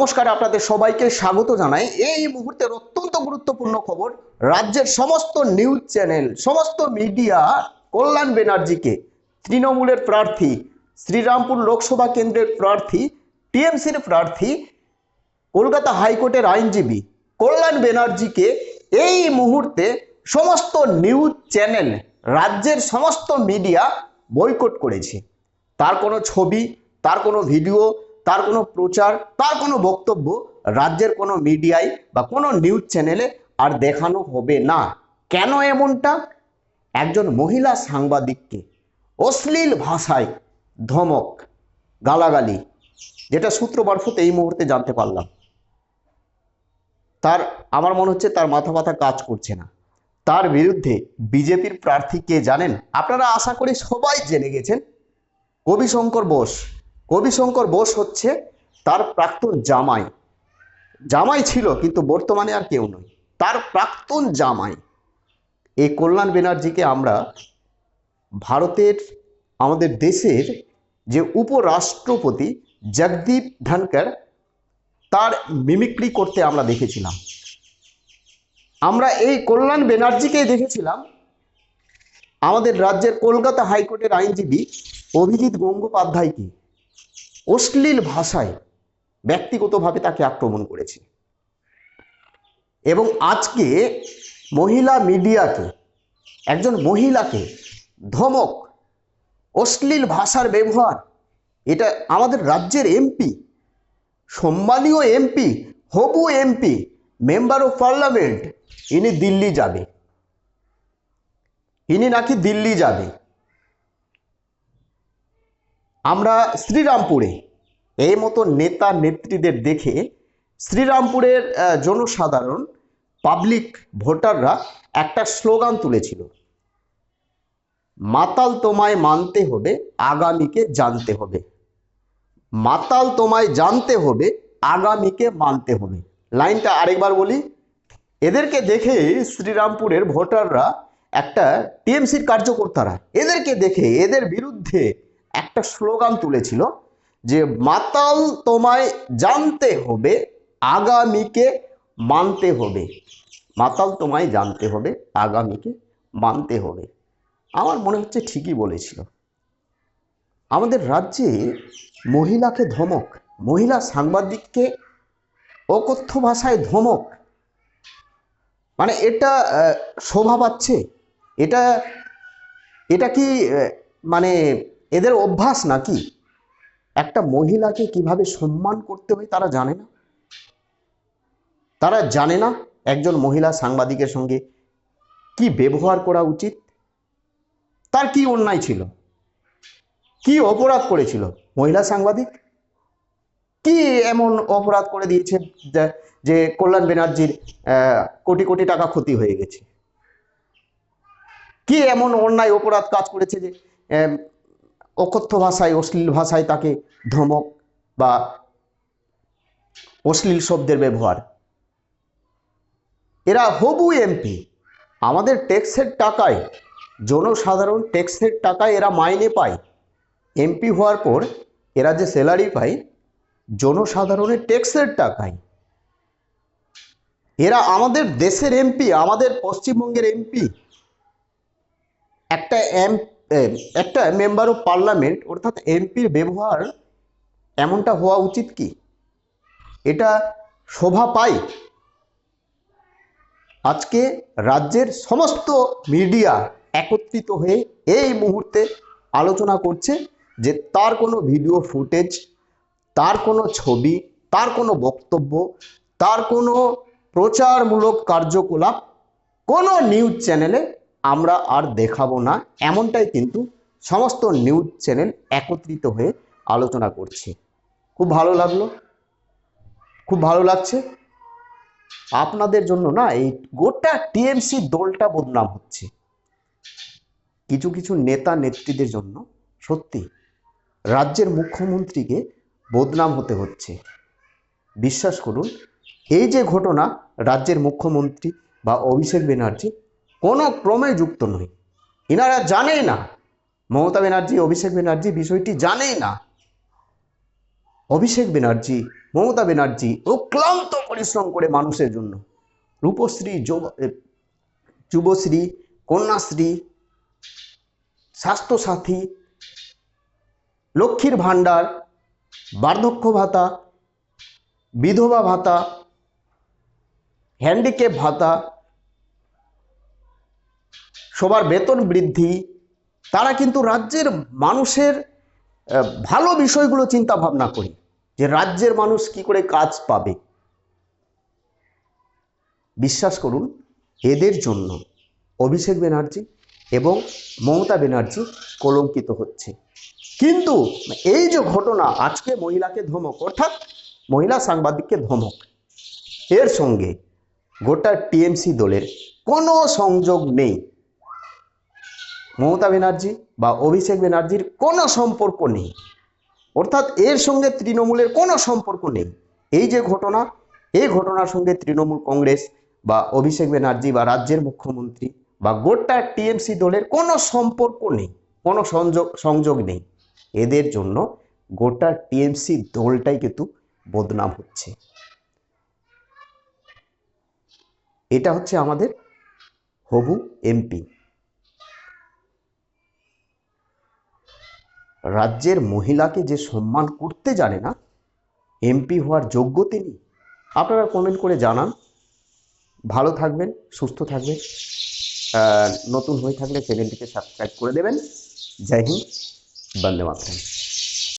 নমস্কার, আপনাদের সবাইকে স্বাগত জানাই। এই মুহূর্তের অত্যন্ত গুরুত্বপূর্ণ খবর, রাজ্যের সমস্ত নিউজ চ্যানেল সমস্ত মিডিয়া কল্যাণ ব্যানার্জিকে, তৃণমূলের প্রার্থী, শ্রীরামপুর লোকসভা কেন্দ্রের প্রার্থী, টিএমসির প্রার্থী, কলকাতা হাইকোর্টের আইনজীবী, কল্যাণ ব্যানার্জিকে এই মুহূর্তে সমস্ত নিউজ চ্যানেল রাজ্যের সমস্ত মিডিয়া বয়কট করেছে। তার কোনো ছবি, তার কোনো ভিডিও তার কোনো প্রচার, তার কোনো বক্তব্য রাজ্যের কোনো মিডিয়ায় বা কোনো নিউজ চ্যানেলে আর দেখানো হবে না। কেন এমনটা? একজন মহিলা সাংবাদিককে অশ্লীল ভাষায় ধমক, গালাগালি, যেটা সূত্র মারফত এই মুহূর্তে জানতে পারলাম। তার, আমার মনে হচ্ছে তার মাথা ব্যথা কাজ করছে না। তার বিরুদ্ধে বিজেপির প্রার্থী কে জানেন? আপনারা আশা করি সবাই জেনে গেছেন। কবিশঙ্কর বোস। কবিশঙ্কর বোস হচ্ছে তার প্রাক্তন জামাই। জামাই ছিল, কিন্তু বর্তমানে আর কেউ নয়। তার প্রাক্তন জামাই। এই কল্যাণ ব্যানার্জিকে আমরা ভারতের, আমাদের দেশের যে উপরাষ্ট্রপতি জগদীপ ধনকর তার মিমিক্রি করতে আমরা দেখেছিলাম। আমরা এই কল্যাণ ব্যানার্জিকেই দেখেছিলাম। আমাদের রাজ্যের কলকাতা হাইকোর্টের আইনজীবী অভিজিৎ গঙ্গোপাধ্যায়কে। অশ্লীল ভাষায় ব্যক্তিগতভাবে তাকে আক্রমণ করেছে। এবং আজকে মহিলা মিডিয়াকে, একজন মহিলাকে ধমক, অশ্লীল ভাষার ব্যবহার, এটা আমাদের রাজ্যের এমপি, সম্মানীয় এমপি, হবু এমপি, মেম্বার অফ পার্লামেন্ট, ইনি দিল্লি যাবে। ইনি নাকি দিল্লি যাবে। আমরা শ্রীরামপুরে, এই মতো নেতা নেত্রীদের দেখে শ্রীরামপুরের জনসাধারণ পাবলিক ভোটাররা একটা স্লোগান তুলেছিল। মাতাল তোমায় মানতে হবে, আগামীকে জানতে হবে। মাতাল তোমায় জানতে হবে, আগামীকে মানতে হবে। লাইনটা আরেকবার বলি, এদেরকে দেখে শ্রীরামপুরের ভোটাররা একটা টিএমসির কার্যকর্তারা, এদেরকে দেখে, এদের বিরুদ্ধে একটা স্লোগান তুলেছিল যে, মাতাল তোমায় জানতে হবে, আগামীকে মানতে হবে। মাতাল তোমায় জানতে হবে, আগামীকে মানতে হবে। আমার মনে হচ্ছে ঠিকই বলেছিল। আমাদের রাজ্যে মহিলাকে ধমক, মহিলা সাংবাদিককে অকথ্য ভাষায় ধমক মানে এটা শোভা পাচ্ছে। এটা এটা কি মানে এদের অভ্যাস নাকি? একটা মহিলাকে কীভাবে সম্মান করতে হয় তারা জানে না। তারা জানে না একজন মহিলা সাংবাদিকের সঙ্গে কি ব্যবহার করা উচিত। তার কি অন্যায় ছিল? কি অপরাধ করেছিল? মহিলা সাংবাদিক? কি এমন অপরাধ করে দিয়েছে যে- কল্যাণ ব্যানার্জির কোটি কোটি টাকা ক্ষতি হয়ে গেছে? কি এমন অন্যায় অপরাধ কাজ করেছে যে অকথ্য ভাষায় অশ্লীল ভাষায় তাকে ধমক বা অশ্লীল শব্দের ব্যবহার। এরা হবু এমপি। আমাদের ট্যাক্সের টাকায় জনসাধারণ ট্যাক্সের টাকায় এরা মাইনে পায়। এমপি হওয়ার পর এরা যে স্যালারি পায় জনসাধারণের ট্যাক্সের টাকায়। এরা আমাদের দেশের এমপি আমাদের পশ্চিমবঙ্গের এমপি। একটা এম এম, একটা মেম্বার অফ পার্লামেন্ট অর্থাৎ এমপির ব্যবহার এমনটা হওয়া উচিত কি? এটা শোভা পায়? আজকে রাজ্যের সমস্ত মিডিয়া একত্রিত হয়ে এই মুহূর্তে আলোচনা করছে যে তার কোনো ভিডিও ফুটেজ তার কোনো ছবি, তার কোনো বক্তব্য, তার কোনো প্রচারমূলক কার্যকলাপ কোনো নিউজ চ্যানেলে আমরা আর দেখাবো না। এমনটাই কিন্তু সমস্ত নিউজ চ্যানেল একত্রিত হয়ে আলোচনা করছে। খুব ভালো লাগল। খুব ভালো লাগছে। আপনাদের জন্য না এই গোটা টিএমসি দলটা বদনাম হচ্ছে। কিছু কিছু নেতা নেত্রীদের জন্য সত্যি রাজ্যের মুখ্যমন্ত্রীকে বদনাম হতে হচ্ছে। বিশ্বাস করুন, এই যে ঘটনা রাজ্যের মুখ্যমন্ত্রী বা অভিষেক ব্যানার্জি কোনো ক্রমে যুক্ত নয় এনারা জানেই না, মমতা ব্যানার্জি, অভিষেক ব্যানার্জি বিষয়টি জানেই না। অভিষেক ব্যানার্জি, মমতা ব্যানার্জি অক্লান্ত পরিশ্রম করে মানুষের জন্য। রূপশ্রী, যুব- যুবশ্রী, কন্যাশ্রী, স্বাস্থ্যসাথী, লক্ষ্মীর ভাণ্ডার, বার্ধক্য ভাতা, বিধবা ভাতা হ্যান্ডিক্যাপ ভাতা সবার বেতন বৃদ্ধি, তারা কিন্তু রাজ্যের মানুষের ভালো বিষয়গুলো চিন্তা ভাবনা করি যে রাজ্যের মানুষ কি করে কাজ পাবে। বিশ্বাস করুন, এদের জন্য অভিষেক ব্যানার্জি এবং মমতা ব্যানার্জি কলঙ্কিত হচ্ছে। কিন্তু এই যে ঘটনা, আজকে মহিলাকে ধমক, অর্থাৎ মহিলা সাংবাদিককে ধমক, এর সঙ্গে গোটা টিএমসি দলের কোনো সংযোগ নেই। মমতা ব্যানার্জি বা অভিষেক ব্যানার্জির কোনো সম্পর্ক নেই। অর্থাৎ এর সঙ্গে তৃণমূলের কোনো সম্পর্ক নেই। এই যে ঘটনা, এই ঘটনার সঙ্গে তৃণমূল কংগ্রেস বা অভিষেক ব্যানার্জি বা রাজ্যের মুখ্যমন্ত্রী বা গোটা টিএমসি দলের কোনো সম্পর্ক নেই, কোনো সংযোগ সংযোগ নেই। এদের জন্য গোটা টিএমসি দলটাই কিন্তু বদনাম হচ্ছে। এটা হচ্ছে আমাদের হবু এমপি। রাজ্যের মহিলাকে যে সম্মান করতে জানে না, এমপি হওয়ার যোগ্য তিনি। আপনারা কমেন্ট করে জানান। ভালো থাকবেন, সুস্থ থাকবেন নতুন হয়ে থাকলে চ্যানেলটিকে সাবস্ক্রাইব করে দেবেন। জয় হিন্দ, বন্দে মাতরম।